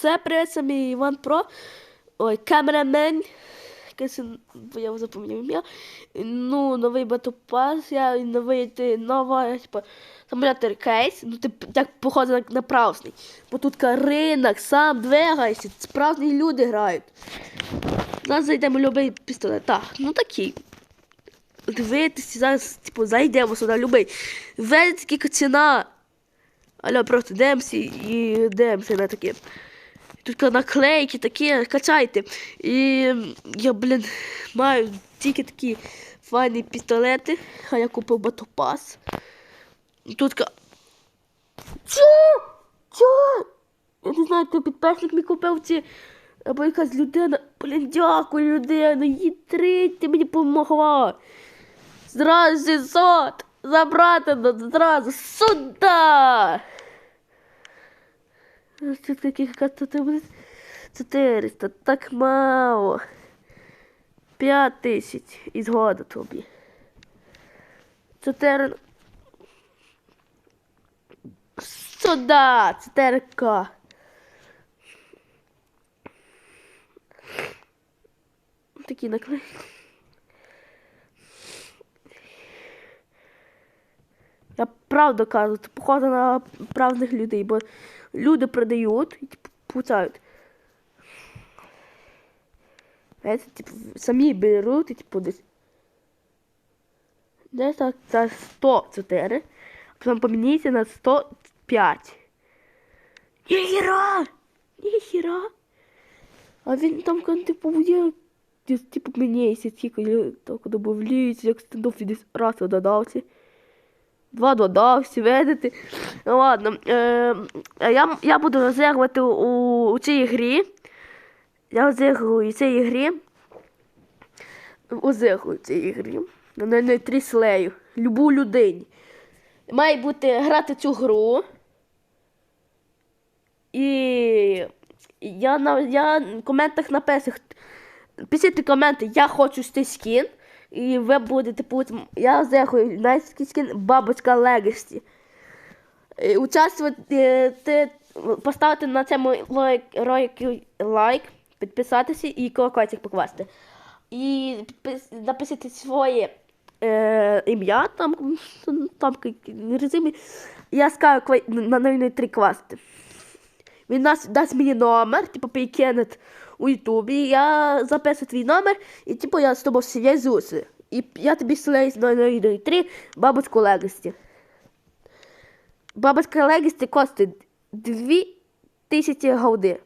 Це привіт самі Іван Про. Ой, камерамен. Якийсь, я запам'ятав ім'я. Ну, новий батопас, я новий ти, нова, типу, симулятор кейс. Ну, типу, так походу на, на правсний. Бо тут ринок, сам двигаєшся, справжні люди грають. Зараз зайдемо любий пістолет. Так, ну такий. Дивитися, зараз, типу, зайдемо сюди, любий. Видите, скільки ціна. Алло, просто дивимося і дивимося на таке. Тут наклейки такі, качайте. І я, блін, маю тільки такі файні пістолети, а я купив батопас. Тут. Чо? Чо? Я не знаю, ти підписник мій купив ці. Або якась людина. Блін, дякую, людина. Їй три, ти мені допомогла. Зразу 600. Забрати зразу сюда. Це таких катати буде 400, так мало. 5 тисяч і згода тобі. 4. Сюда, 4К. Такі наклейки. Я правду кажу, це походу на правних людей, бо люди продають і типу, пуцають. Знаєте, типу, самі беруть і типу десь. Десь так за 104, а потім поміняйте на 105. Ніхіра! Ніхіра! А він там, коли типу, є, десь, типу, міняється, тільки так добавляється, як стендов десь раз додався. Два додався, видите. Ну ладно. Е, я, я буду розігрувати у, у цій грі. Я розігрую у цій грі. Розігрую у цій грі. На не тріслею. Любу людині. Має бути грати цю гру. І я на я в коментах написав. Пишіть коменти, я хочу цей скін. І ви будете потім. Я зехую найський скін бабочка Легості. Участвувати, ти, поставити на цьому ролик лайк, підписатися і колокольчик покласти. І написати своє е, ім'я там, там резимі. Я скажу на 003 класти. Він нас дасть мені номер, типу перекинуть у Ютубі. Я запишу твій номер, і типу я з тобою зв'язуся. І я тобі селяю з 003 бабочку Легості. Бабочка Легості коштує 2000 голди.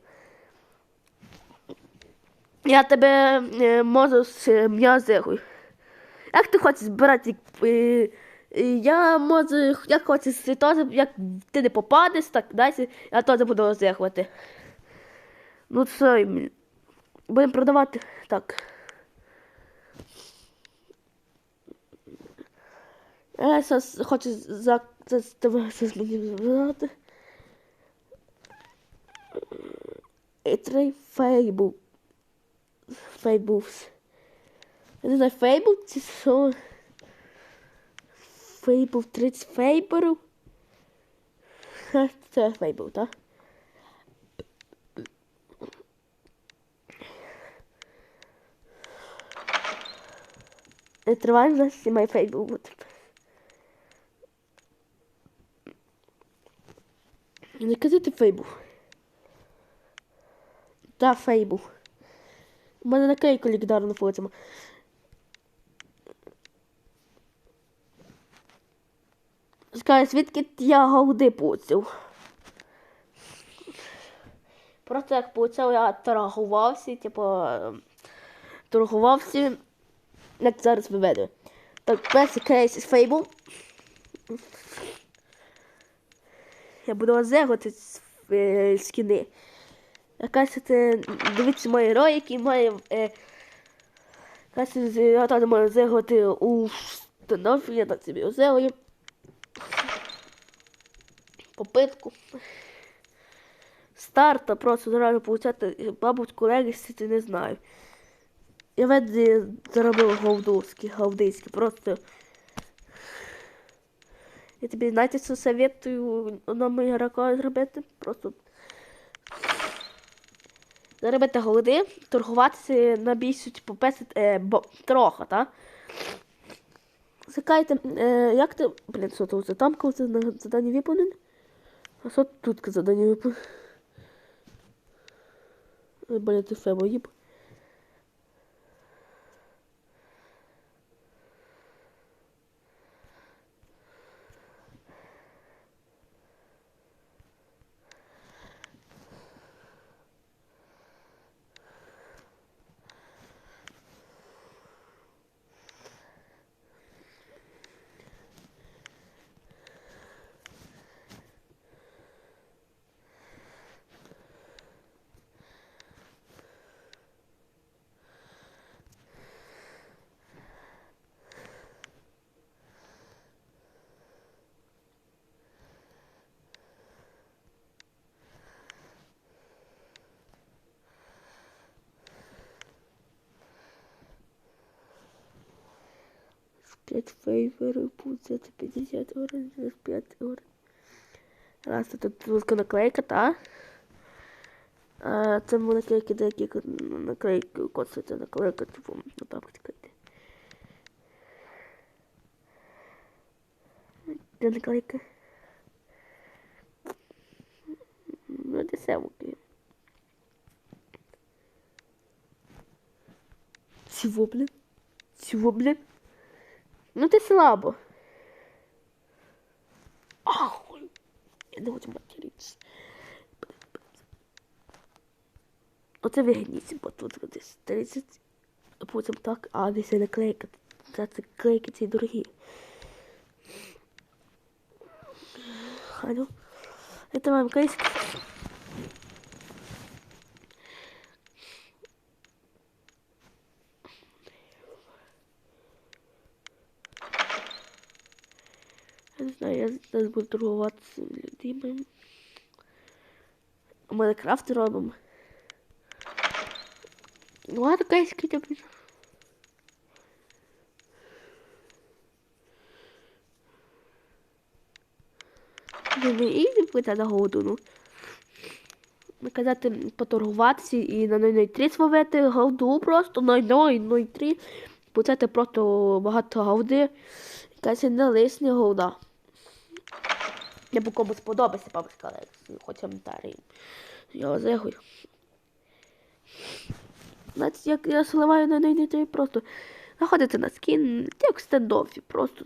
Я тебе е, можу з м'язигою. Як ти хочеш збирати? е, е, Я можу, я хочу з- теж, як ти не попадеш, так далі, я теж буду розігрувати. Ну це будемо продавати так. Я зараз хочу за тебе мені забрати. І три фейбу. Фейбус. Я не знаю, фейбу чи що? Фейбл 30 фейберів. Це фейбл, так? Не тривай за сімей фейбл буде. Не казати фейбл. Та фейбл. У мене наклейка легендарна фотима. Скажи, звідки я голди пуців? Просто як пуців, я торгувався, типу, торгувався, як зараз виведу. Так, перший кейс із Fable. Я буду розігрувати е, скіни. Якась це, дивіться мої ролики, має, е, якась я теж можу розігрувати у станові, я так собі розіграю попитку. Старта просто зразу получати бабочку Легісі, це не знаю. Я веде заробив говдовські, говдиські, просто. Я тобі знаєте, що советую одному ігроку зробити? Просто заробити голоди, торгуватися на бійсу, типу, 50 е, бо, трохи, так? Закайте, е, як ти. Блін, що тут за там коли це на задання виповнене? А що тут задання виповнене? Блін, ти фебо їб. П'ять фейверів, буде 50 гривень, через 5 гривень. Раз, тут тут наклейка, та? А, це наклейки деякі наклейки, коцається наклейка, типу, отак тикайте. Де наклейка? Ну, де семки. Чего, блин? Чего, блин? Ну ти слабо. Ахуй. Я не хочу материтися. Оце вигідність, бо тут десь 30, а потім так, а десь і наклейка. Це це клейки ці дорогі. Алло. Это вам кейс. Не знаю, я зараз буду торгувати з людьми. Ми крафт робимо. Ну ладно, кейски тобі. Не не не буде на годину. Наказати поторгуватися і на 0,03 словити голду просто 0,003. Бо це просто багато голди. Якась не лисня голда. Я б комусь сподобається, папа сказала, хоч коментарі. Я зегую. Значить, як я сливаю на неї просто знаходите на скін, як стендофі, просто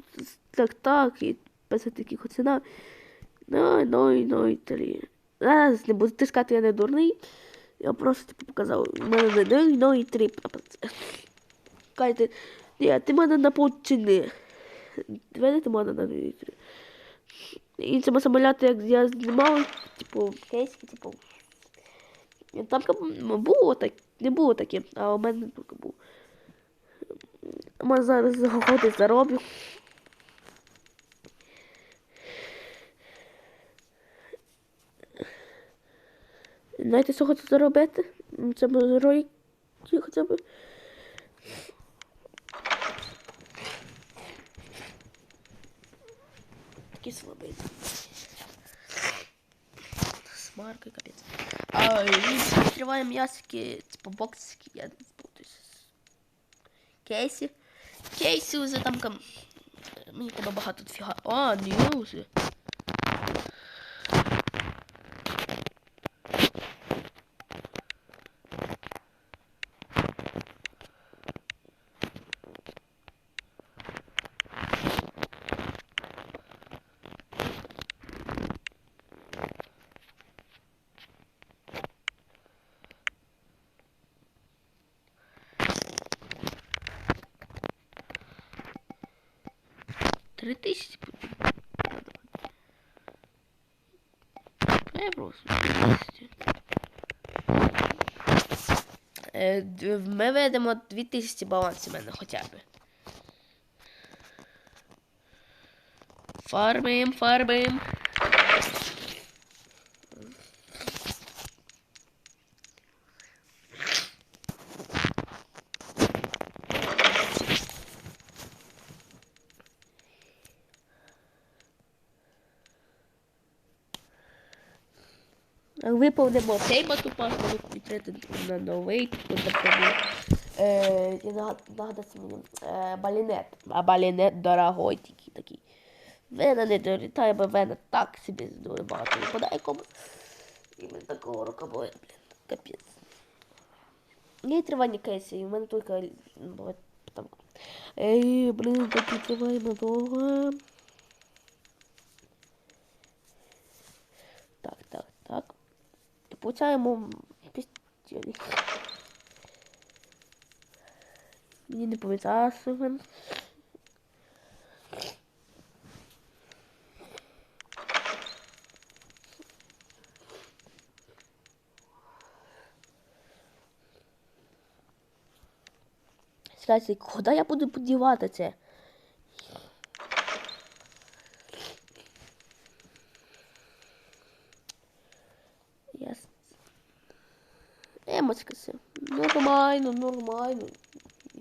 так так і без таких оціна. Ну, ну, ну, три. Зараз не буду тискати, я не дурний. Я просто типу показав, у мене не ну, ну і три. Кайте, ні, ти мене на почини. Видите мене на три. І цьому самоляти, як я знімав, типу, кейски, типу. Там було так, не було таке, а у мене тільки. У мене зараз заходить зароблю. Знаєте, що хочу заробити? Це буде ролик хоча б. Такий слабий. Смарка, капець. А, і відкриваємо ясики, типу боксики, я не збудусь. Кейсі. Кейсі уже там кам... Мені треба багато фіга. А, ньюзи. Три тисячі. Я просто. Е, Ми ведемо 2000 балансів мене хоча б. Фармим, фармим. Виповнимо цей батупас, ми відкрити на новий, тут напевно. Е, я нагадався мені, е, балінет. А балінет дорогой тільки такий. Вена не долітає, бо вена так собі дуже багато комусь. І ми такого рукобоя, блін, капець. Є тривання кейси, і в мене тільки ну, буває там. Ей, блін, так відкриваємо довго. Так, так, так. І получаємо пістолі. Мені не повідає Сивен. Скажіть, куди я буду подівати це? vamos assim. esquecer. Normai, normai,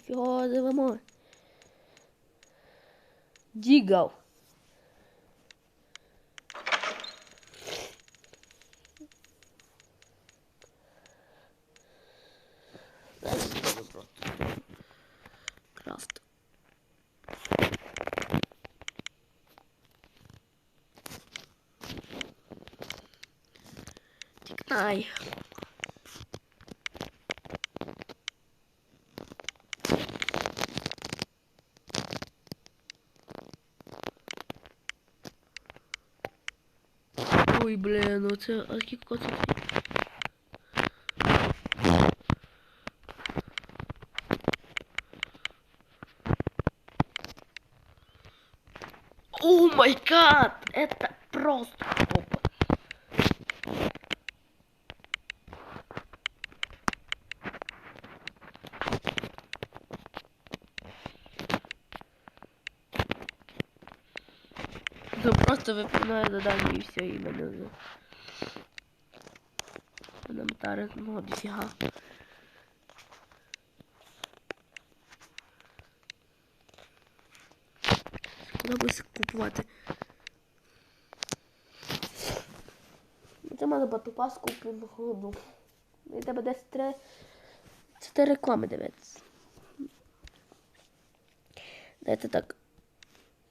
rosa, vamos. Diga. Craft. Ai. Ой, блін, ну це а скільки? О май гад! Это просто топ. Ну просто выполняю задание и все, и мене вже. Елементарно, ну, дофіга. Би купувати? Це мене батупас куплю в году. І тебе десь три... Це реклами дивитися. Дайте так.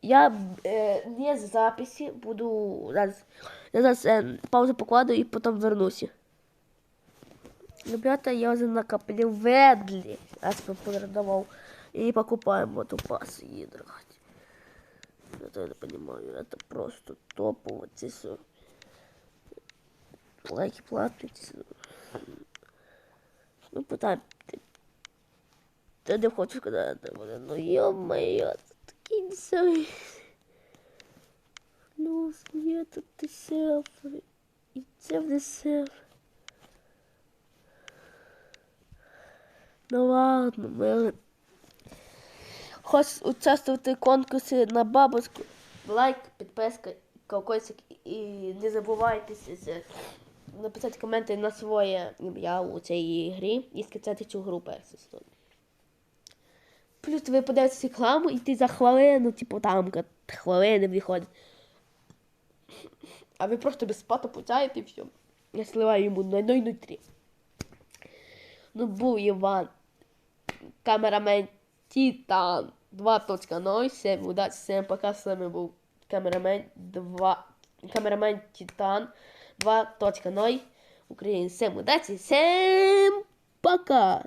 Я е, не з записі буду зараз. Я зараз е, паузу покладу і потім вернуся. Ребята, я уже накопил ведли. Я продавал. И покупаем вот у пас и драть. Это я не понимаю. Это просто топово. Здесь всё. лайки платить. Ну, пытаем. Ты, ты не хочешь, когда это будет. Ну, ё-моё, это такие десятые. Плюс нет, тут десятые. И це в десятые. Ну ладно, ми хочеш участвувати в конкурсі на бабушку. Лайк, підписка, колокольчик і не забувайте з- написати коменти на своє ім'я у цій грі і скачати цю гру першу Плюс ви подаєте рекламу і ти за хвилину, типу там хвилини виходить. А ви просто безплатно получаєте і все. Я сливаю йому 0,03. Ну, був Іван. Камерамен Титан 2.0. Всем удачи, всем пока. С вами был камерамен 2. Камерамен Титан 2.0. Україн. Всем удачи, всем пока.